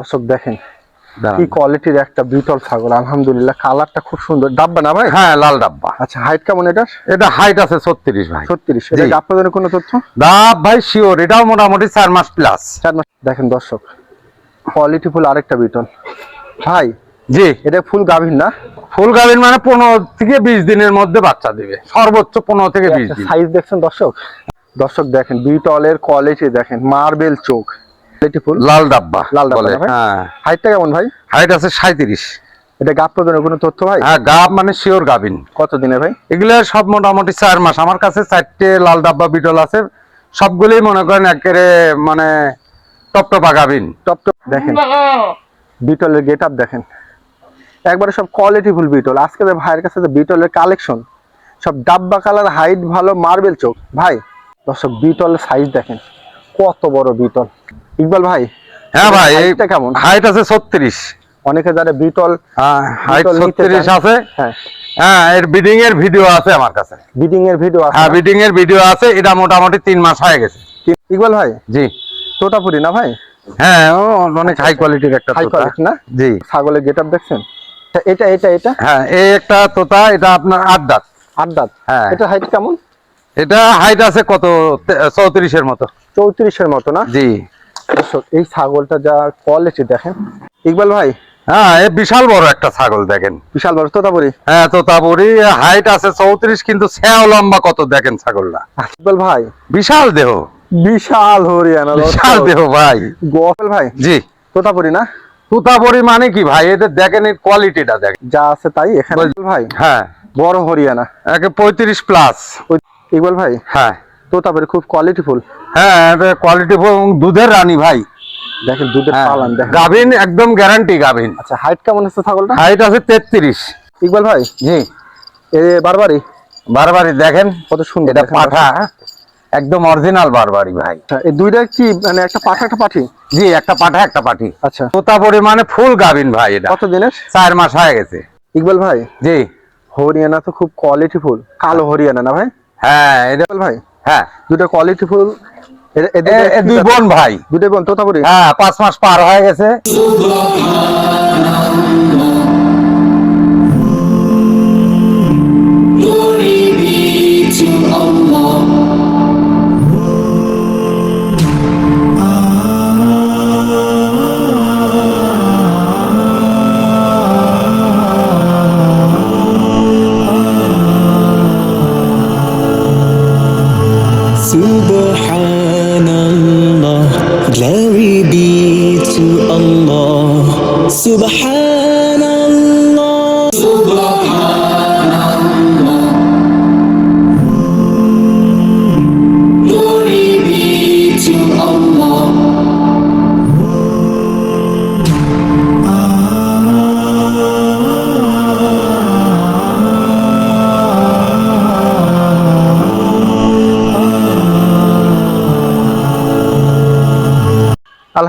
দর্শক দেখেন কি কোয়ালিটির একটা বিটল ছাগল আলহামদুলিল্লাহ। কালারটা খুব সুন্দর। ডাব্বা না ভাই? হ্যাঁ লাল ডাব্বা। আচ্ছা হাইট কেমন এটার? এটা হাইট আছে ছত্রিশ ভাই। ছত্রিশ। এটা আপনাদের কোনো তথ্য? ডাব ভাই শিওর এটাও মোটামুটি চার মাস প্লাস চার মাস দেখেন দর্শক কোয়ালিটি ফুল আরেকটা বিটল। ভাই জি। এটা ফুল গাভীর না? ফুল গাভীর মানে পনেরো থেকে বিশ দিনের মধ্যে বাচ্চা দিবে। সর্বোচ্চ পনেরো থেকে বিশ দিন। সাইজ দেখছেন দর্শক? দর্শক দেখেন বিটলের কোয়ালিটি দেখেন মার্বেল চোখ। ফুল লাল ডাব্বা লাল ডাব্বা? হ্যাঁ। হাইটটা কেমন ভাই? হাইট আছে সাঁত্রিশ এটা গাপ প্রদানের কোনো তথ্য ভাই? হ্যাঁ গাব মানে শিওর গাভিন কত দিনে ভাই? এগুলো সব মোটামুটি চার মাস। আমার কাছে চারটে লাল ডাব্বা বিটল আছে। সবগুলোই মনে করেন একেবারে মানে টপটপা গাভিন টপ টপ। দেখেন বিটলের গেট আপ দেখেন। একবারে সব কোয়ালিটি ফুল বিটল। আজকে যে ভাইয়ের কাছে যে বিটলের কালেকশন সব ডাব্বা কালার হাইট ভালো মার্বেল চোখ। ভাই দর্শক বিটলের সাইজ দেখেন। কত বড় বিটল। ইকবাল ভাই হ্যাঁ ভাই এই কেমন? হাইট আছে ছত্রিশ। অনেকে যারা বিটল হাইট ছত্রিশ চান। আছে। হ্যাঁ। হ্যাঁ এর বিডিং এর ভিডিও আছে আমার কাছে। বিডিং এর ভিডিও আছে হ্যাঁ? বিডিং এর ভিডিও আছে এটা মোটামুটি তিন মাস হয়ে গেছে। ইকবাল ভাই জি। না ভাই? হ্যাঁ অনেক হাই কোয়ালিটির একটা হাই কোয়ালিটি না? জি। ছাগলের গেট আপ দেখছেন? এটা এটা এটা হ্যাঁ এই একটা তোতা এটা আপনার আট দাঁত। আট দাঁত? হ্যাঁ। এটা হাইট কেমন? এটা হাইট আছে কত? চৌত্রিশের মতো। চৌত্রিশের মতো না? জি। দর্শক এই ছাগলটা যা কোয়ালিটি দেখেন। ইকবাল ভাই হ্যাঁ এ বিশাল বড় একটা ছাগল দেখেন। বিশাল বড় তোতাপুরি? হ্যাঁ তোতাপুরি হাইট আছে চৌত্রিশ কিন্তু স্যাও লম্বা কত দেখেন ছাগলটা। ইকবাল ভাই বিশাল দেহ। বিশাল হরিয়ানা বিশাল দেহ ভাই। গোপাল ভাই জি। তোতাপুরি না? তুতাপুরি মানে কি ভাই? এদের দেখেন এর কোয়ালিটিটা দেখেন। যা আছে তাই এখানে ভাই। হ্যাঁ। বড় হরিয়ানা। একে পঁয়ত্রিশ প্লাস ইকবাল ভাই হ্যাঁ। তোতাপুরি খুব কোয়ালিটিফুল হ্যাঁ কোয়ালিটি দুধের রানী ভাই। দেখেন দুধের হ্যাঁ, পালান দেখেন। গাভিন একদম গ্যারান্টি গাভিন। আচ্ছা হাইট কেমন আছে ছাগলটা? হাইট আছে তেত্রিশ। ইকবাল ভাই? জি। এ বারবারই? বারবারই দেখেন। কত সুন্দর এটা পাঠা একদম অরিজিনাল বারবারই ভাই। আচ্ছা, এই দুইটা কি মানে একটা পাঠা একটা পাঠি? জি একটা পাঠা একটা পাঠি। আচ্ছা। তোতাপুরি মানে ফুল গাভিন ভাই এটা। কত দিনের? চার মাস হয়ে গেছে। ইকবাল ভাই? জি। হরিয়ানা তো খুব কোয়ালিটিফুল কালো হরিয়ানা না ভাই? হ্যাঁ এটা ভাই? হ্যাঁ। দুটো কোয়ালিটিফুল এ- এ দুই বোন ভাই। দুটো বোন তোতাপুরি? হ্যাঁ পাঁচ মাস পার হয়ে গেছে।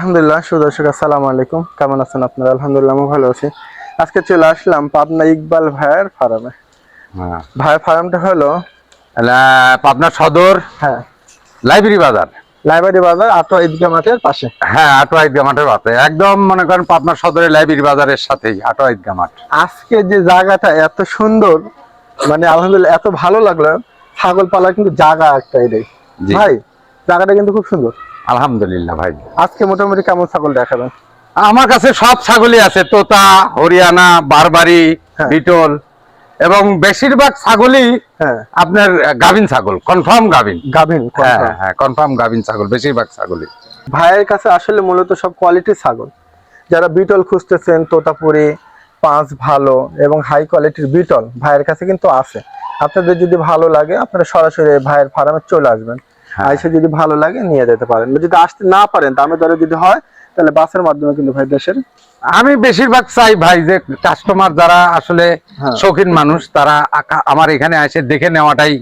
আলহামদুলিল্লাহ সুদর্শক আসসালামু আলাইকুম। কেমন আছেন আপনারা? আলহামদুলিল্লাহ আমি ভালো আছি। আজকে চলে আসলাম পাবনা ইকবাল ভাইয়ের ফার্মে হ্যাঁ। ভাইয়ের ফার্মটা হলো পাবনা সদর হ্যাঁ। লাইব্রেরি বাজার। লাইব্রেরি বাজার আটো ঈদগাহ মাঠের পাশে। হ্যাঁ আটোয়া ঈদগা মাঠের পাশে। একদম মনে করেন পাবনা সদরের লাইব্রেরি বাজারের সাথেই আটোয়া ঈদগা মাঠ। আজকে যে জায়গাটা এত সুন্দর মানে আলহামদুলিল্লাহ এত ভালো লাগল ছাগল পালা কিন্তু জায়গা একটা এটাই। ভাই জায়গাটা কিন্তু খুব সুন্দর। আলহামদুলিল্লাহ ভাই। আজকে মোটামুটি কেমন ছাগল দেখাবেন? আমার কাছে সব ছাগলই আছে তোতা হরিয়ানা বারবারি হ্যাঁ। বিটল এবং বেশিরভাগ ছাগলই হ্যাঁ। আপনার গাভিন ছাগল কনফার্ম গাভিন। গাভিন হ্যাঁ হ্যাঁ কনফার্ম গাভিন ছাগল বেশিরভাগ ছাগলই। ভাইয়ের কাছে আসলে মূলত সব কোয়ালিটির ছাগল। যারা বিটল খুঁজতেছেন তোতাপুরি পাঁচ ভালো এবং হাই কোয়ালিটির বিটল ভাইয়ের কাছে কিন্তু আছে। আপনাদের যদি ভালো লাগে আপনারা সরাসরি ভাইয়ের ফার্মে চলে আসবেন। আইসে যদি ভালো লাগে নিয়ে যেতে পারেন। যদি আসতে না পারেন দামে দরে যদি হয় তাহলে বাসের মাধ্যমে কিন্তু ভাই দেশের আমি বেশিরভাগ চাই ভাই যে কাস্টমার যারা আসলে হ্যাঁ। শৌখিন মানুষ তারা আমার এখানে এসে দেখে নেওয়াটাই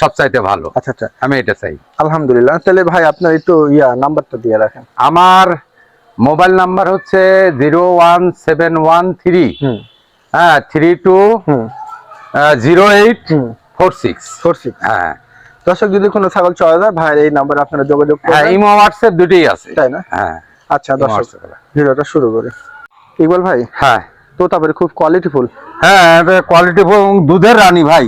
সবচাইতে ভালো। আচ্ছা আচ্ছা। আমি এটা চাই। আলহামদুলিল্লাহ। তাহলে ভাই আপনার একটু ইয়া নাম্বারটা দিয়ে রাখেন। আমার মোবাইল নাম্বার হচ্ছে zero one seven one three. হুম। হ্যাঁ three two zero eight four six. Four six. হ্যাঁ। দর্শক যদি কোনো ছাগল চলে যায় ভাইয়ের এই নাম্বারে আপনারা যোগাযোগ হ্যাঁ করবেন ইমো হোয়াটসঅ্যাপ দুটোই আছে। তাই না? হ্যাঁ আচ্ছা দর্শক ভিডিওটা শুরু করি। ইকবাল ভাই হ্যাঁ। তোতাপুরি খুব কোয়ালিটিফুল হ্যাঁ কোয়ালিটি দুধের রানী ভাই।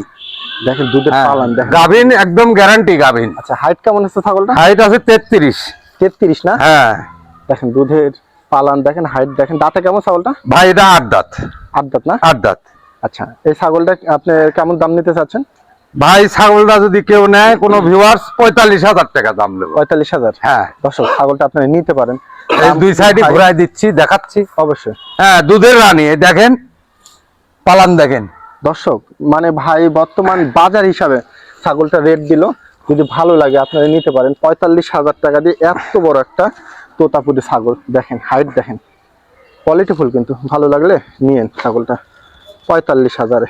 দেখেন দুধের হ্যাঁ, পালান দেখেন। গাভিন একদম গ্যারান্টি গাভিন। আচ্ছা হাইট কেমন আছে ছাগলটা? হাইট আছে তেত্রিশ। তেত্রিশ না? হ্যাঁ। দেখেন দুধের পালান দেখেন হাইট দেখেন। দাঁতে কেমন ছাগলটা? ভাই এটা আট দাঁত। আট দাঁত না? আট দাঁত। আচ্ছা এই ছাগলটা আপনি কেমন দাম নিতে চাচ্ছেন? ভাই ছাগলটা যদি কেউ নেয় কোনো ভিউয়ার্স পঁয়তাল্লিশ হাজার টাকা দাম নেব। পঁয়তাল্লিশ হাজার? হ্যাঁ। দর্শক ছাগলটা আপনারা নিতে পারেন। এই দুই সাইডে ঘুরাই দিচ্ছি দেখাচ্ছি। অবশ্যই। হ্যাঁ দুধের রানী দেখেন পালান দেখেন। দর্শক মানে ভাই বর্তমান বাজার হিসাবে ছাগলটা রেট দিল। যদি ভালো লাগে আপনারা নিতে পারেন। পঁয়তাল্লিশ হাজার টাকা দিয়ে এত বড় একটা তোতাপুরি ছাগল। দেখেন হাইট দেখেন। কোয়ালিটি ফুল কিন্তু। ভালো লাগলে নিয়েন ছাগলটা। পঁয়তাল্লিশ হাজারে।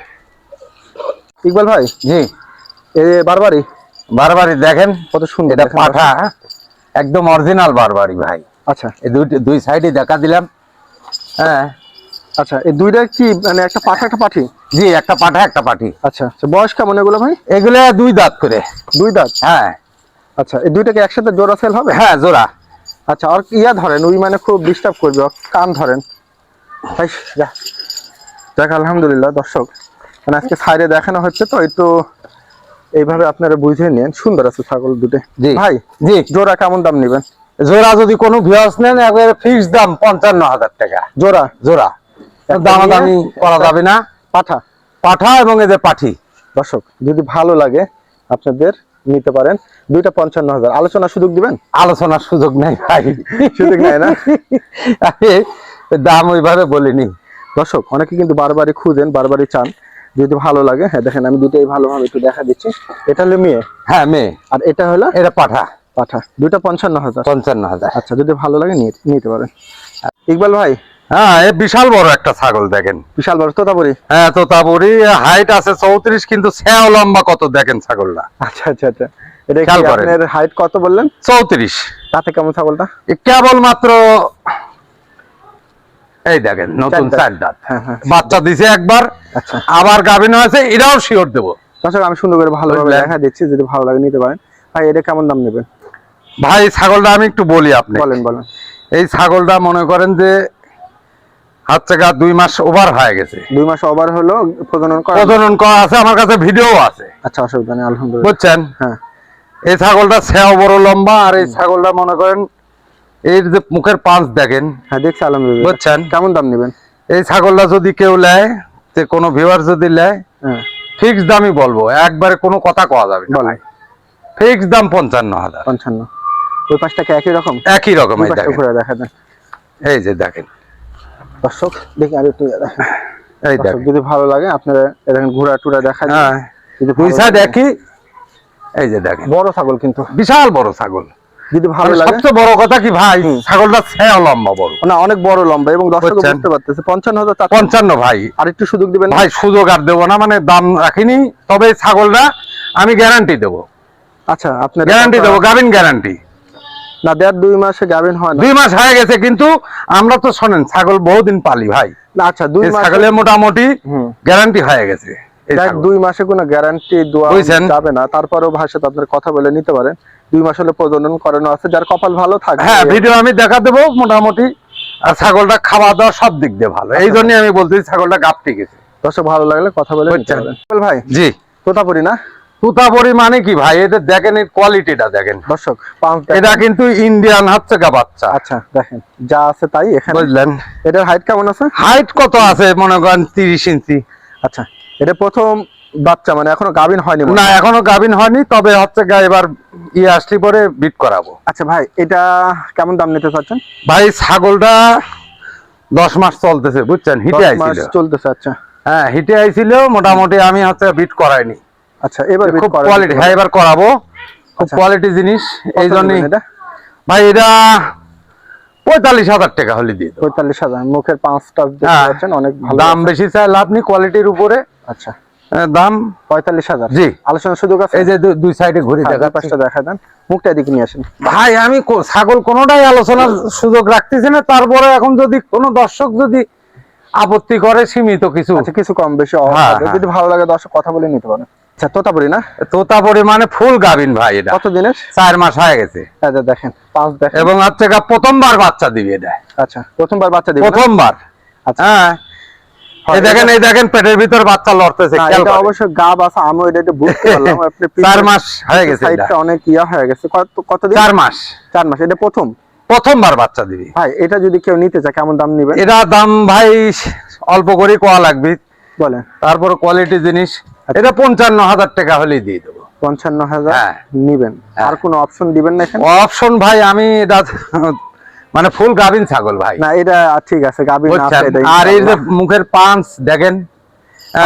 ইকবাল ভাই জি। এ বারবারই? বারবারই দেখেন। কত সুন্দর এটা পাঠা একদম অরিজিনাল বারবারই ভাই। আচ্ছা। এই দুই দুই সাইডে দেখা দিলাম। হ্যাঁ। আচ্ছা এই দুইটা কি মানে একটা পাঠা একটা পাঠি? জি একটা পাঠা একটা পাঠি। আচ্ছা আচ্ছা বয়স কেমন এগুলো ভাই? এগুলো দুই দাঁত করে। দুই দাঁত? হ্যাঁ। আচ্ছা এই দুইটাকে একসাথে জোড়া সেল হবে? হ্যাঁ জোড়া। আচ্ছা আর ইয়া ধরেন ওই মানে খুব ডিস্টার্ব করবে কান ধরেন। দেখ আলহামদুলিল্লাহ দর্শক। মানে আজকে সাইডে দেখানো হচ্ছে তো একটু এইভাবে আপনারা বুঝে নেন। সুন্দর আছে ছাগল দুটো। জি। ভাই জি। জোড়া কেমন দাম নেবেন? জোড়া যদি কোনো ভিউয়ার্স নেন একবারে ফিক্স দাম পঞ্চান্ন হাজার টাকা। জোড়া? জোড়া। দামাদামি করা যাবে না। পাঠা? পাঠা এবং এদের পাঠি। দর্শক যদি ভালো লাগে আপনাদের নিতে পারেন। দুইটা পঞ্চান্ন হাজার। আলোচনা সুযোগ দিবেন? আলোচনার সুযোগ নেই ভাই। সুযোগ নেয় না? দাম ওইভাবে বলিনি। দর্শক অনেকে কিন্তু বারবারই খুঁজেন বারবারই চান। যদি ভালো লাগে হ্যাঁ দেখেন আমি দুটোই ভালোভাবে একটু দেখা দিচ্ছি। এটা হলো মেয়ে? হ্যাঁ মেয়ে। আর এটা হলো? এটা পাঠা। পাঠা। দুইটা পঞ্চান্ন হাজার। পঞ্চান্ন হাজার। আচ্ছা যদি ভালো লাগে নিয়ে নিতে পারেন। ইকবাল ভাই? হ্যাঁ এ বিশাল বড় একটা ছাগল দেখেন। বিশাল বড় তোতাপুরি? হ্যাঁ তো তারপরে হাইট আছে চৌত্রিশ কিন্তু লম্বা কত দেখেন ছাগলটা। আচ্ছা আচ্ছা আচ্ছা। এটা খেয়াল করেন। হাইট কত বললেন? চৌত্রিশ। তাতে কেমন ছাগলটা? কেবল মাত্র এই দেখেন নতুন চার দাঁত। চার দাঁত হ্যাঁ হ্যাঁ বাচ্চা দিছে একবার আচ্ছা। আবার গাভিন হয়েছে এটাও শিওর দেবো। আমি সুন্দর করে ভালোভাবে দেখা দিচ্ছি যদি ভালো লাগে নিতে পারেন। ভাই এটা কেমন দাম নেবেন? ভাই ছাগলটা আমি একটু বলি আপনি বলেন বলেন। এই ছাগলটা মনে করেন যে হাত থেকে দুই মাস ওভার হয়ে গেছে। দুই মাস ওভার হলো প্রজনন করা প্রজনন করা আছে আমার কাছে ভিডিও আছে। আচ্ছা অসুবিধা নেই আলহামদুলিল্লাহ। বুঝছেন? হ্যাঁ। এই ছাগলটা সেও বড় লম্বা আর এই ছাগলটা মনে করেন এর যে মুখের পাঁচ দেখেন। হ্যাঁ দেখছি আলহামদুলিল্লাহ। বুঝছেন? কেমন দাম নেবেন? এই ছাগলটা যদি কেউ নেয় যে কোনো ভিউয়ার যদি নেয় হ্যাঁ। ফিক্স দামই বলব। একবারে কোনো কথা কওয়া যাবে না ফিক্স দাম পঞ্চান্ন হাজার। পঞ্চান্ন। ওই পাশটাকে একই রকম? একই রকম দেখেন। ঘুরে দেখা দেন এই যে দেখেন। দর্শক দেখি আর একটু এই দেখেন। যদি ভালো লাগে আপনারা এ দেখেন ঘোরা টুরা দেখা যায়। হ্যাঁ। যদি সাইড একই। এই যে দেখেন। বড় ছাগল কিন্তু। বিশাল বড় ছাগল। যদি ভালো লাগে। সবচেয়ে বড় কথা কি ভাই? ছাগলটা লম্বা বড়। না অনেক বড় লম্বা এবং দর্শক বুঝতে পারতেছে। পঞ্চান্ন হাজার চার পঞ্চান্ন ভাই। আর একটু সুযোগ দিবেন। ভাই সুযোগ আর দেবো না মানে দাম রাখিনি। তবে ছাগলটা আমি গ্যারান্টি দেবো। আচ্ছা আপনার গ্যারান্টি দেবো গাভিন গ্যারান্টি না দেড় দুই মাসে গাবেন হয় না। দুই মাস হয়ে গেছে কিন্তু আমরা তো শোনেন ছাগল বহুদিন পালি ভাই। না, আচ্ছা দুই মাসে ছাগলের মোটামুটি গ্যারান্টি হয়ে গেছে দুই মাসে কোনো গ্যারান্টি দেওয়া যাবে না। তারপরেও সাথে আপনার কথা বলে নিতে পারেন। দুই মাস হলে প্রজনন করানো আছে যার কপাল ভালো থাকবে। হ্যাঁ ভিডিও আমি দেখা দেবো মোটামুটি। আর ছাগলটা খাওয়া দাওয়া সব দিক দিয়ে ভালো। এই জন্য আমি বলতেছি ছাগলটা গাপটি গেছে দর্শক ভালো লাগলে কথা বল ভাই জি। তোতাপুরি না? তুতাপুরি মানে কি ভাই? এদের দেখেন এর কোয়ালিটিটা দেখেন। দর্শক এটা কিন্তু ইন্ডিয়ান হচ্ছে গা বাচ্চা। আচ্ছা দেখেন যা আছে তাই এখানে। বুঝলেন? এটার হাইট কেমন আছে? হাইট কত আছে? মনে করেন তিরিশ ইঞ্চি। আচ্ছা এটা প্রথম বাচ্চা মানে এখনও গাভিন হয়নি না এখনও গাভিন হয়নি তবে হচ্ছে এবার ইয়ে আসলে পরে বিট করাবো। আচ্ছা ভাই এটা কেমন দাম নিতে চাচ্ছেন? ভাই ছাগলটা দশ মাস চলতেছে বুঝছেন? হিটে আইছিল। চলতেছে আচ্ছা। হ্যাঁ হিটে আইছিল মোটামুটি আমি হচ্ছে বিট করাইনি। আচ্ছা এবার খুব কোয়ালিটি হ্যাঁ এবার করাবো। খুব আচ্ছা। কোয়ালিটি জিনিস এই জন্যই। এটা? ভাই এটা পঁয়তাল্লিশ হাজার টাকা হলে দিয়ে পঁয়তাল্লিশ হাজার মুখের পাঁচটা হ্যাঁ। অনেক দাম বেশি চাই লাভ নেই কোয়ালিটির উপরে। আচ্ছা। দাম? পঁয়তাল্লিশ হাজার। জি। আলোচনার সুযোগ আছে? এই যে দুই সাইডে ঘুরে হ্যাঁ, দেখা পাশটা দেখা দেন। মুখটা এদিকে নিয়ে আসেন। ভাই আমি ছাগল কোনোটাই আলোচনার সুযোগ রাখতেছি না। তারপরে এখন যদি কোনো দর্শক যদি আপত্তি করে সীমিত কিছু। আচ্ছা কিছু কম বেশি হ্যাঁ, হবে। হ্যাঁ। যদি ভালো লাগে দর্শক কথা বলে নিতে পারেন। আচ্ছা তোতাপুরি না? তোতাপুরি মানে ফুল গাভিন ভাই এটা। কত দিনের? চার মাস হয়ে গেছে। যে দেখেন পাঁচ দেখেন। এবং হচ্ছে প্রথমবার বাচ্চা দিবে এটা। আচ্ছা প্রথমবার বাচ্চা দিবেন না? প্রথমবার। আচ্ছা। হ্যাঁ। এই দেখেন এই দেখেন পেটের ভিতর বাচ্চা লড়তেছে এটা অবশ্য আমি এটা একটু বুঝতে পারলাম আপনি মাস হয়ে গেছে সাইডটা অনেক ইয়া হয়ে গেছে। কত কতদিন? মাস। মাস এটা প্রথম? প্রথমবার বাচ্চা দিবি। ভাই এটা যদি কেউ নিতে চায় কেমন দাম নিবেন এটা দাম ভাই অল্প করে কোয়া লাগবে। বলেন। তারপর কোয়ালিটি জিনিস আচ্ছা। এটা পঞ্চান্ন হাজার টাকা হলেই দিয়ে দেবো। পঞ্চান্ন হাজার হ্যাঁ। নিবেন। আর কোনো অপশন দিবেন না অপশন ভাই আমি এটা মানে ফুল গাভিন ছাগল ভাই। না এটা ঠিক আছে গাবি না আছে বুঝছেন এটা আর এই যে মুখের পাঁচ দেখেন।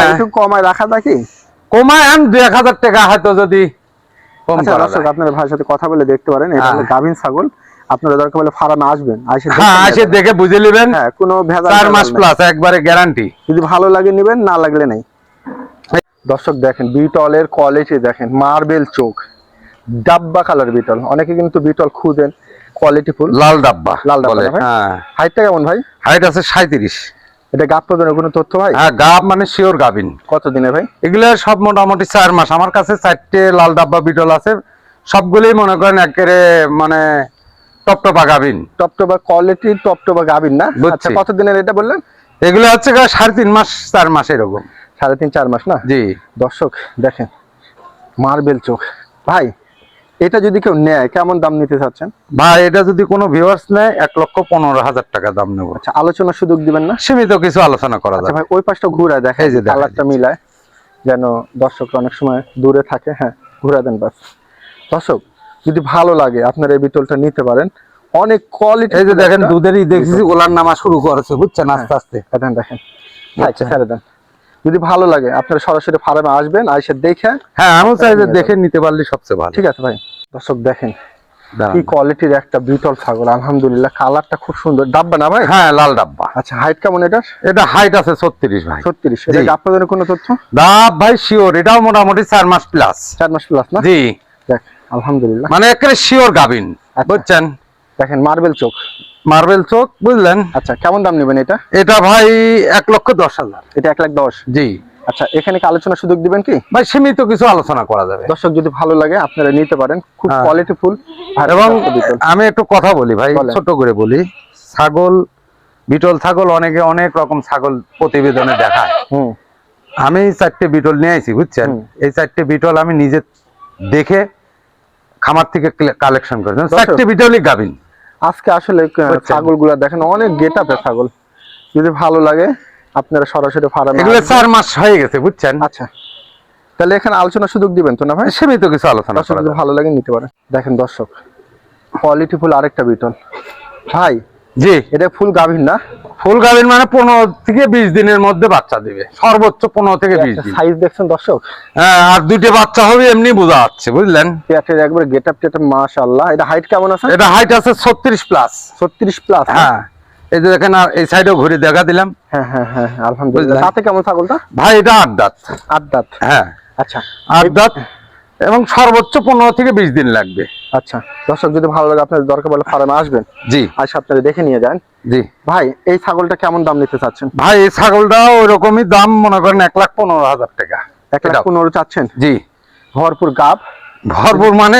একটু কমায় রাখা যায় কি কমায় আন দুই এক হাজার টাকা হয়তো যদি আচ্ছা করা দর্শক আপনার ভাইয়ের সাথে কথা বলে দেখতে পারেন এটা হ্যাঁ। গাভিন ছাগল। আপনারা দরকার হলে ফার্মে আসবেন হ্যাঁ দেখে এসে দেখে বুঝে নেবেন। হ্যাঁ কোনো ভেজাল চার মাস প্লাস একবারে গ্যারান্টি যদি ভালো লাগে নিবেন না লাগলে নেই। দর্শক দেখেন বিটলের কোয়ালিটি দেখেন মার্বেল চোখ। ডাব্বা কালার বিটল। অনেকে কিন্তু বিটল খুঁজেন। Quality full? লাল ডাব্বা লাল ডাব্বা? হ্যাঁ। হাইটটা কেমন ভাই? হাইট আছে সাঁত্রিশ এটা গাপ পর্যন্ত কোনো তথ্য ভাই? হ্যাঁ গাব মানে শিওর গাবিন। কত দিনে ভাই? এগুলো সব মোটামুটি চার মাস। আমার কাছে চারটে লাল ডাব্বা বিটল আছে। সবগুলোই মনে করেন একেবারে মানে টপটপা গাবিন। টপটপা কোয়ালিটি টপটপা গাবিন না? আচ্ছা কত দিনের এটা বললেন? এগুলো হচ্ছে সাড়ে তিন মাস চার মাস এরকম। সাড়ে তিন চার মাস না? জি। দর্শক দেখেন মার্বেল চোখ। ভাই এটা যদি কেউ নেয় কেমন দাম নিতে চাচ্ছেন? ভাই এটা যদি কোনো ভিউয়ার্স নেয় এক লক্ষ পনেরো হাজার টাকা দাম নেব। আচ্ছা আলোচনার সুযোগ দিবেন না? সীমিত কিছু আলোচনা করা আচ্ছা যাবে। ভাই ওই পাশটা ঘুরা দেখে যে কালারটা মিলায় যেন দর্শকরা অনেক সময় দূরে থাকে হ্যাঁ ঘুরা দেন বাস। দর্শক যদি ভালো লাগে আপনার এই বিটলটা নিতে পারেন অনেক কোয়ালিটি এই যে দেখেন দুধেরই দেখছি ওলার নামা শুরু করেছে বুঝছেন আস্তে আস্তে। দেখেন দেখেন। আচ্ছা। আচ্ছা ছেড়ে দেন। যদি ভালো লাগে আপনারা সরাসরি ফার্মে আসবেন আইসে দেখে হ্যাঁ আমি চাই যে দেখে নিতে পারলে সবচেয়ে ভালো। ঠিক আছে ভাই। দর্শক দেখেন কি কোয়ালিটির একটা বিটল ছাগল আলহামদুলিল্লাহ কালারটা খুব সুন্দর। ডাব্বা না ভাই? হ্যাঁ লাল ডাব্বা। আচ্ছা হাইট কেমন এটা এটা হাইট আছে ছত্রিশ ভাই। ছত্রিশ। এটা জি। আপনাদের কোনো তথ্য? ডাব ভাই শিওর এটাও মোটামুটি চার মাস প্লাস চার মাস প্লাস না? জি। দেখ আলহামদুলিল্লাহ। মানে একেবারে শিওর গাবিন আচ্ছা। বুঝছেন? দেখেন মার্বেল চোখ। মার্বেল চোখ বুঝলেন? আচ্ছা কেমন দাম নেবেন এটা? এটা ভাই এক লক্ষ দশ হাজার। এটা এক লাখ দশ। জি। আচ্ছা এখানে কি আলোচনা সুযোগ দিবেন কি? ভাই সীমিত কিছু আলোচনা করা যাবে। দর্শক যদি ভালো লাগে আপনারা নিতে পারেন। খুব হ্যাঁ। কোয়ালিটি ফুল এবং আমি একটু কথা বলি ভাই ছোট করে বলি। ছাগল বিটল ছাগল অনেকে অনেক রকম ছাগল প্রতিবেদনে দেখায়। হুম। আমি চারটে বিটল নিয়ে আইছি বুঝছেন? এই চারটে বিটল আমি নিজে দেখে খামার থেকে কালেকশন করেছি দর্শক। চারটে বিটলই গাবিন আজকে আসলে বুঝছেন। ছাগলগুলা দেখেন অনেক গেট আপে ছাগল। যদি ভালো লাগে আপনারা সরাসরি ফার্মে এগুলো চার মাস হয়ে গেছে বুঝছেন? আচ্ছা। তাহলে এখানে আলোচনা সুযোগ দিবেন তো না ভাই? সীমিত কিছু আলোচনা যদি। ভালো লাগে নিতে পারেন দেখেন দর্শক কোয়ালিটি ফুল আরেকটা বিটল ভাই জি। এটা ফুল গাভীর না? ফুল গাবিন মানে পনেরো থেকে বিশ দিনের মধ্যে বাচ্চা দিবে। সর্বোচ্চ পনেরো থেকে বিশ দিন। সাইজ দেখছেন দর্শক? হ্যাঁ আর দুইটা বাচ্চা হবে এমনি বোঝা যাচ্ছে বুঝলেন? পেটের একবার গেট আপ টেট মাশাআল্লাহ। এটা হাইট কেমন আছে? এটা হাইট আছে ছত্রিশ প্লাস ছত্রিশ প্লাস হ্যাঁ। এই যে দেখেন আর এই সাইডেও ঘুরে দেখা দিলাম। হ্যাঁ হ্যাঁ হ্যাঁ আলহামদুলিল্লাহ। বুঝলেন? তাতে কেমন ছাগলটা? ভাই এটা আট দাঁত। আট দাঁত? হ্যাঁ। আচ্ছা। আট দাঁত এবং সর্বোচ্চ পনেরো থেকে বিশ দিন লাগবে। আচ্ছা। দর্শক যদি ভালো লাগে আপনাদের দরকার বলে ফার্মে আসবেন। জি। আজ আপনারা দেখে নিয়ে যান। জি। ভাই এই ছাগলটা কেমন দাম নিতে চাচ্ছেন? ভাই এই ছাগলটা ওই রকমই দাম মনে করেন এক লাখ পনেরো হাজার টাকা। এক লাখ পনেরো চাচ্ছেন? জি। ভরপুর গাব? ভরপুর মানে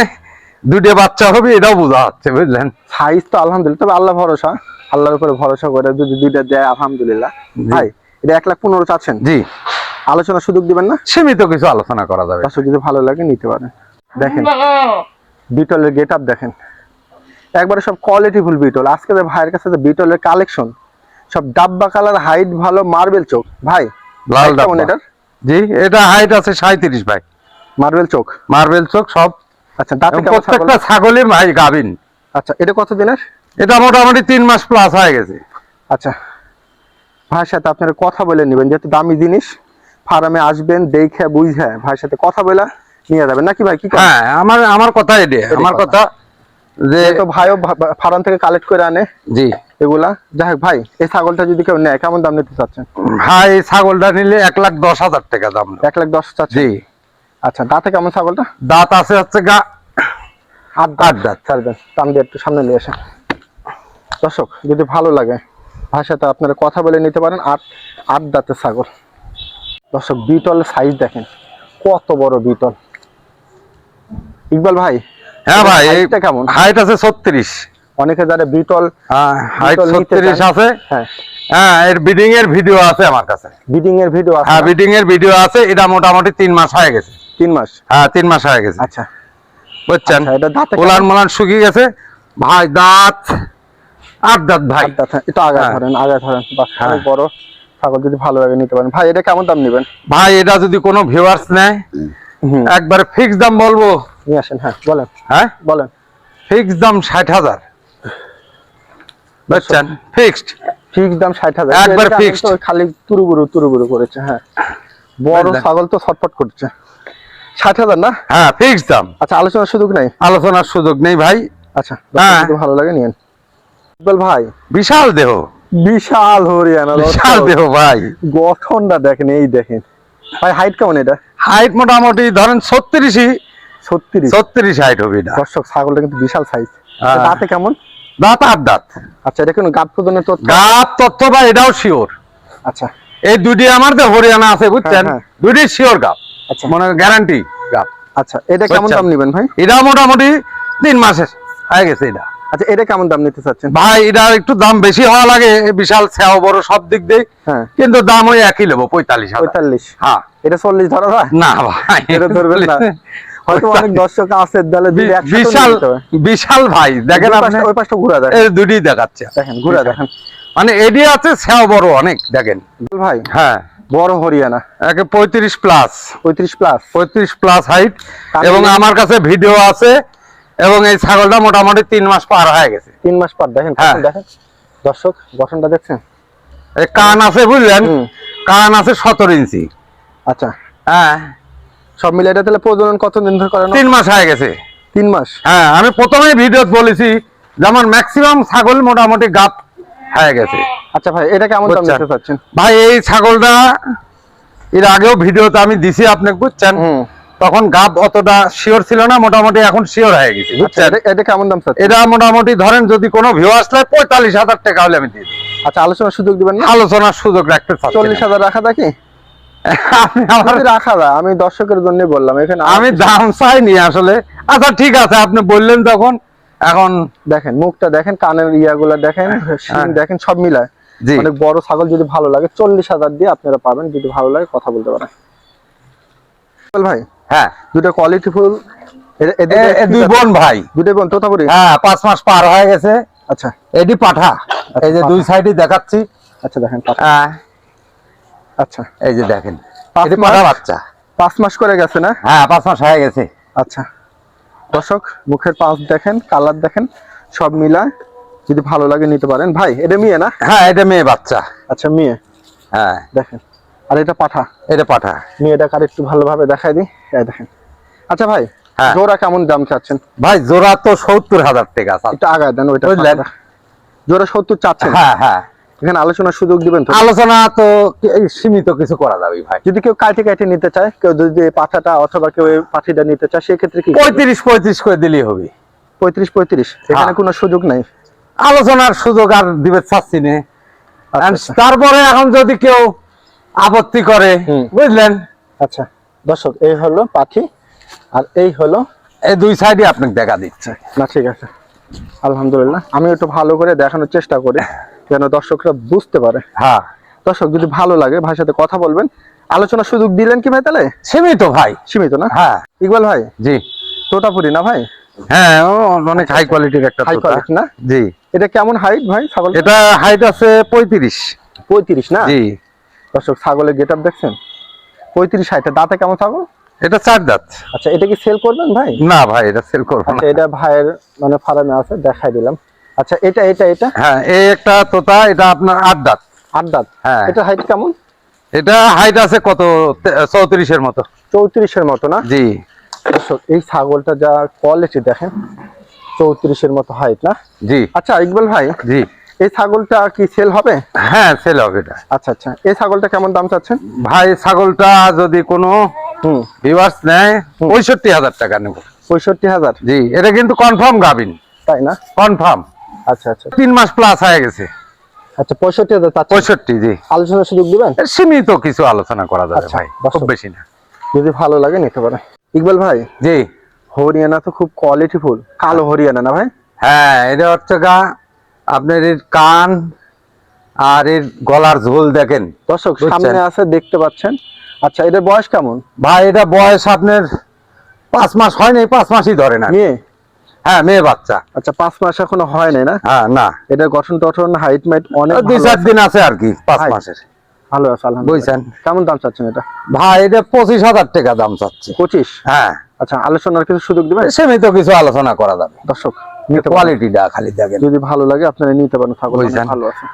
দুইটা বাচ্চা হবে এটাও বোঝা যাচ্ছে বুঝলেন? সাইজ তো আলহামদুলিল্লাহ তবে আল্লাহ ভরসা আল্লাহর উপরে ভরসা করে যদি দুইটা দেয় আলহামদুলিল্লাহ। ভাই এটা এক লাখ পনেরো চাচ্ছেন? জি। আলোচনা সুযোগ দিবেন না? সীমিত কিছু আলোচনা করা যাবে। যদি ভালো লাগে নিতে পারেন। দেখেন বিটলের গেট আপ দেখেন। একবারে সব কোয়ালিটি ফুল বিটল আজকে যে ভাইয়ের কাছে যে বিটলের কালেকশন সব ডাব্বা কালার হাইট ভালো মার্বেল চোখ। ভাই লাল ডাব্বা। জি এটা হাইট আছে সাঁত্রিশ ভাই। মার্বেল চোখ। মার্বেল চোখ সব আচ্ছা দাঁতে? প্রত্যেকটা ছাগলই ভাই গাবিন আচ্ছা এটা কত দিনের? এটা মোটামুটি তিন মাস প্লাস হয়ে গেছে। আচ্ছা ভাইয়ের সাথে আপনারা কথা বলে নেবেন যেহেতু দামি জিনিস ফার্মে আসবেন দেখে বুঝে ভাইয়ের সাথে কথা বলে নিয়ে যাবেন। নাকি ভাই কি হ্যাঁ আমার আমার কথা এটা আমার কথা। যে তো ভাইও ফার্ম থেকে কালেক্ট করে আনে জি। এগুলা। যাই হোক ভাই এই ছাগলটা যদি কেউ নেয় কেমন দাম নিতে চাচ্ছেন? ভাই এই ছাগলটা নিলে এক লাখ দশ হাজার টাকা দাম এক লাখ দশ চাচ্ছেন? জি। আচ্ছা দাঁতে কেমন ছাগলটা? দাঁত আছে হচ্ছে গা আট আট দাঁত। দাঁত টান দিয়ে একটু সামনে নিয়ে আসেন। দর্শক যদি ভালো লাগে ভাষাতে আপনারা কথা বলে নিতে পারেন আট আট দাঁতের ছাগল। দর্শক বিটলের সাইজ দেখেন কত বড় বিটল। ইকবাল ভাই হ্যাঁ ভাই হাইটটা কেমন? হাইট আছে ছত্রিশ। অনেকে যারা বিটল হাইট বিটল ছত্রিশ আছে। হ্যাঁ। হ্যাঁ এর বিডিং এর ভিডিও আছে আমার কাছে। বিডিং এর ভিডিও আছে হ্যাঁ? বিডিং এর ভিডিও আছে এটা মোটামুটি তিন মাস হয়ে গেছে। তিন মাস? হ্যাঁ তিন মাস হয়ে গেছে। আচ্ছা। বুঝছেন? আচ্ছা, ওলান মোলান শুকিয়ে গেছে। ভাই দাঁত আট দাঁত ভাই আগে হ্যাঁ। ধরেন আগে ধরেন। হ্যাঁ। বড় ছাগল যদি ভালো লাগে নিতে পারেন। ভাই এটা কেমন দাম নেবেন? ভাই এটা যদি কোনো ভিউয়ার্স নেয় একবারে ফিক্স দাম বলব। নিয়ে আসেন হ্যাঁ বলেন। হ্যাঁ? বলেন। ফিক্স দাম ষাট হাজার। বুঝছেন? ফিক্সড ফিক্স দাম ষাট হাজার। একবার তো খালি তুরুবুরু তুরুবুরু করেছে হ্যাঁ। বড় ছাগল তো ছটফট করছে। ষাট হাজার না? হ্যাঁ ফিক্স দাম। আচ্ছা আলোচনার সুযোগ নাই? আলোচনার সুযোগ নেই ভাই। আচ্ছা হ্যাঁ। ভালো লাগে নিয়েন। ইকবাল ভাই। বিশাল দেহ। বিশাল হরিয়ানা বিশাল দেহ ভাই। গঠনটা দেখেন এই দেখেন। ভাই হাইট কেমন এটা? হাইট মোটামুটি ধরেন ছত্রিশই। ছত্রিশ। ছত্রিশ হাইট হবে এটা। দর্শক ছাগলটা কিন্তু বিশাল সাইজ হ্যাঁ। দাঁতে কেমন? দাঁত আট দাঁত। আচ্ছা এটা কোনো গাত প্রদানের তথ্য? গাত তথ্য বা এটাও শিওর আচ্ছা। এই দুটি আমার তো হরিয়ানা আছে বুঝছেন? দুটি শিওর গাপ আচ্ছা। মানে গ্যারান্টি আচ্ছা এটা কেমন দাম নেবেন ভাই? এটা মোটামুটি তিন মাসের হয়ে গেছে এটা। আচ্ছা এটা কেমন দাম নিতে চাচ্ছেন? ভাই এটা একটু দাম বেশি হওয়া লাগে বিশাল বড় সব দিক দিয়ে। হ্যাঁ। কিন্তু দাম ওই একই নেব পঁয়তাল্লিশ পঁয়তাল্লিশ। হ্যাঁ। এটা চল্লিশ ধরা যায়? না ভাই। এটা ধরবেন না। হয়তো অনেক দর্শক আছে দালে বিশাল বিশাল ভাই দেখেন ওই আপনি। পাশটা- ওই পাশটা ঘুরা দেখেন এই দুটি দেখাচ্ছে। দেখেন ঘুরা দেখেন। মানে এডি আছে সেও বড় অনেক দেখেন। ভাই। হ্যাঁ। বড় হরিয়ানা। একে পঁয়ত্রিশ প্লাস পঁয়ত্রিশ প্লাস পঁয়ত্রিশ প্লাস হাইট এবং আমার কাছে ভিডিও আছে। এবং এই ছাগলটা মোটামুটি তিন মাস পার হয়ে গেছে। তিন মাস পর। দেখেন হ্যাঁ। দেখেন। দর্শক গঠনটা দেখছেন? এই কান আছে বুঝলেন? কান আছে সতেরো ইঞ্চি। আচ্ছা। হ্যাঁ। সব মিলে এটা তাহলে প্রজনন কতদিন ধরে করানো? তিন মাস হয়ে গেছে। তিন মাস? হ্যাঁ আমি প্রথমেই ভিডিও বলেছি যেমন ম্যাক্সিমাম ছাগল মোটামুটি গাপ হয়ে গেছে। আচ্ছা ভাই এটা কেমন দাম। নিতে চাচ্ছেন? ভাই এই ছাগলটা এর আগেও ভিডিওতে আমি দিছি আপনি বুঝছেন? তখন গাপ অতটা শিওর ছিল না মোটামুটি এখন শিওর হয়ে গেছে আচ্ছা বুঝছেন? এটা- কেমন দাম চাচ্ছেন? এটা মোটামুটি ধরেন যদি কোনো ভিউ আসলে পঁয়তাল্লিশ হাজার টাকা হলে আমি দিই আচ্ছা আলোচনার সুযোগ দিবেন না? আলোচনার সুযোগ রাখতে চল্লিশ হাজার রাখা থাকে রাখা আমি দর্শকের জন্য বললাম এখানে আমি দাম চাইনি আসলে। আচ্ছা ঠিক আছে আপনি বললেন তখন। এখন দেখেন মুখটা দেখেন কানের ইয়াগুলা দেখেন হ্যাঁ। দেখেন সব মিলায়। অনেক বড় ছাগল যদি ভালো লাগে চল্লিশ হাজার দিয়ে আপনারা পাবেন যদি ভালো লাগে কথা বলতে পারেন। ভাই হ্যাঁ। দুটো দুই বোন ভাই। বোন তোতাপুরি? হ্যাঁ পাঁচ মাস পার হয়ে গেছে। আচ্ছা। এডি পাঠা। এই যে দুই সাইডে দেখাচ্ছি। আচ্ছা দেখেন পাঁচ- হ্যাঁ, আচ্ছা। এই যে দেখেন এডি পাঠা বাচ্চা। পাঁচ মাস করে গেছে না? হ্যাঁ পাঁচ মাস হয়ে গেছে। আচ্ছা। দর্শক মুখের পাঁচ দেখেন কালার দেখেন সব মিলায় যদি ভালো লাগে নিতে পারেন। ভাই এটা মেয়ে না? হ্যাঁ এটা মেয়ে বাচ্চা। আচ্ছা মেয়ে। হ্যাঁ। দেখেন। আর এটা পাঠা? এটা পাঠা। মেয়েটা কার একটু ভালোভাবে দেখাই দিই। এই দেখেন। আচ্ছা ভাই হ্যাঁ। জোড়া কেমন দাম চাচ্ছেন? ভাই জোড়া তো সত্তর হাজার টাকা। একটু আগায় দেন ওইটা? জোড়া সত্তর চাচ্ছেন? হ্যাঁ হ্যাঁ। এখানে আলোচনার সুযোগ দিবেন তো? আলোচনা তো সীমিত কিছু করা যাবে ভাই। যদি কেউ কাটে কাটে নিতে চায় কেউ যদি পাঠাটা অথবা কেউ পাঠিটা নিতে চায় সেক্ষেত্রে কি? পঁয়ত্রিশ পঁয়ত্রিশ করে দিলেই হবে। পঁয়ত্রিশ পঁয়ত্রিশ। এখানে হ্যাঁ। কোনো সুযোগ নাই? আলোচনার সুযোগ আর দিবে চাচ্ছি না। আচ্ছা, আচ্ছা। তারপরে এখন যদি কেউ আপত্তি করে বুঝলেন? আচ্ছা দর্শক এই হলো পাখি আর এই হলো এই দুই সাইডে আপনাকে দেখা দিচ্ছে। না ঠিক আছে। আলহামদুলিল্লাহ। আমি একটু ভালো করে দেখানোর চেষ্টা করি। যেন দর্শকরা বুঝতে পারে। হ্যাঁ। দর্শক যদি ভালো লাগে ভাইয়ের সাথে কথা বলবেন। আলোচনার সুযোগ দিলেন কি ভাই তাহলে? সীমিত ভাই। সীমিত না? হ্যাঁ। ইকবাল ভাই? জি। তোতাপুরি না ভাই? হ্যাঁ অনেক হাই কোয়ালিটির একটা হাই কোয়ালিটি না? জি। এটা কেমন হাইট ভাই ছাগল এটা হাইট আছে পঁয়ত্রিশ। পঁয়ত্রিশ না? জি। দর্শক ছাগলের গেট আপ দেখছেন? পঁয়ত্রিশ হাইটটা দাঁতে কেমন ছাগল? এটা চার দাঁত। আচ্ছা এটা কি সেল করবেন ভাই? না ভাই এটা সেল করব না। আচ্ছা এটা ভাইয়ের মানে ফার্মে আছে দেখাই দিলাম। আচ্ছা এটা এটা এটা? হ্যাঁ এই একটা তোতা এটা আপনার আট দাঁত। আট দাঁত? হ্যাঁ। এটা হাইট কেমন? এটা হাইট আছে কত? চৌত্রিশের মতো। চৌত্রিশের মতো না? জি। এই ছাগলটা যা কোয়ালিটি দেখেন চৌত্রিশের মতো হাইট না? জি। আচ্ছা ইকবাল ভাই জি। এই ছাগলটা কি সেল হবে? হ্যাঁ সেল হবে এটা। আচ্ছা আচ্ছা এই ছাগলটা কেমন দাম চাচ্ছেন? ভাই ছাগলটা যদি কোনো ভিউয়ার্স নেয় পঁয়ষট্টি হাজার টাকা নেব। পঁয়ষট্টি হাজার? জি এটা কিন্তু কনফার্ম গাবিন তাই না? কনফার্ম আচ্ছা আচ্ছা। তিন মাস প্লাস হয়ে গেছে। আচ্ছা পঁয়ষট্টি পঁয়ষট্টি জি। আলোচনার সুযোগ দিবেন? সীমিত কিছু আলোচনা করা যাবে আচ্ছা, ভাই খুব বেশি না। যদি ভালো লাগে নিতে পারে ইকবাল ভাই জি। হরিয়ানা তো খুব কোয়ালিটিফুল কালো হরিয়ানা না ভাই? হ্যাঁ এটা হচ্ছে গা আপনার এর কান আর এর গলার ঝোল দেখেন। দর্শক সামনে আছে দেখতে পাচ্ছেন। আচ্ছা এদের বয়স কেমন? ভাই এটা বয়স আপনার পাঁচ মাস হয় নাই পাঁচ মাসই ধরে না। হ্যাঁ মেয়ে বাচ্চা। আচ্ছা পাঁচ মাস এখনও হয় নাই না? হ্যাঁ না। এটা গঠন টঠন হাইট মাইট অনেক দুই চার দিন আছে আর কি পাঁচ মাসের। ভালো আছে আলহামদুলিল্লাহ। বুঝছেন। কেমন দাম চাচ্ছেন এটা? ভাই এটা পঁচিশ হাজার টাকা দাম চাচ্ছে। পঁচিশ? হ্যাঁ। আচ্ছা আলোচনার কিছু সুযোগ দিবেন? তো কিছু আলোচনা করা যাবে। দর্শক। কোয়ালিটিটা খালি দেখেন। যদি ভালো লাগে আপনারা নিতে পারেন ভালো আছে।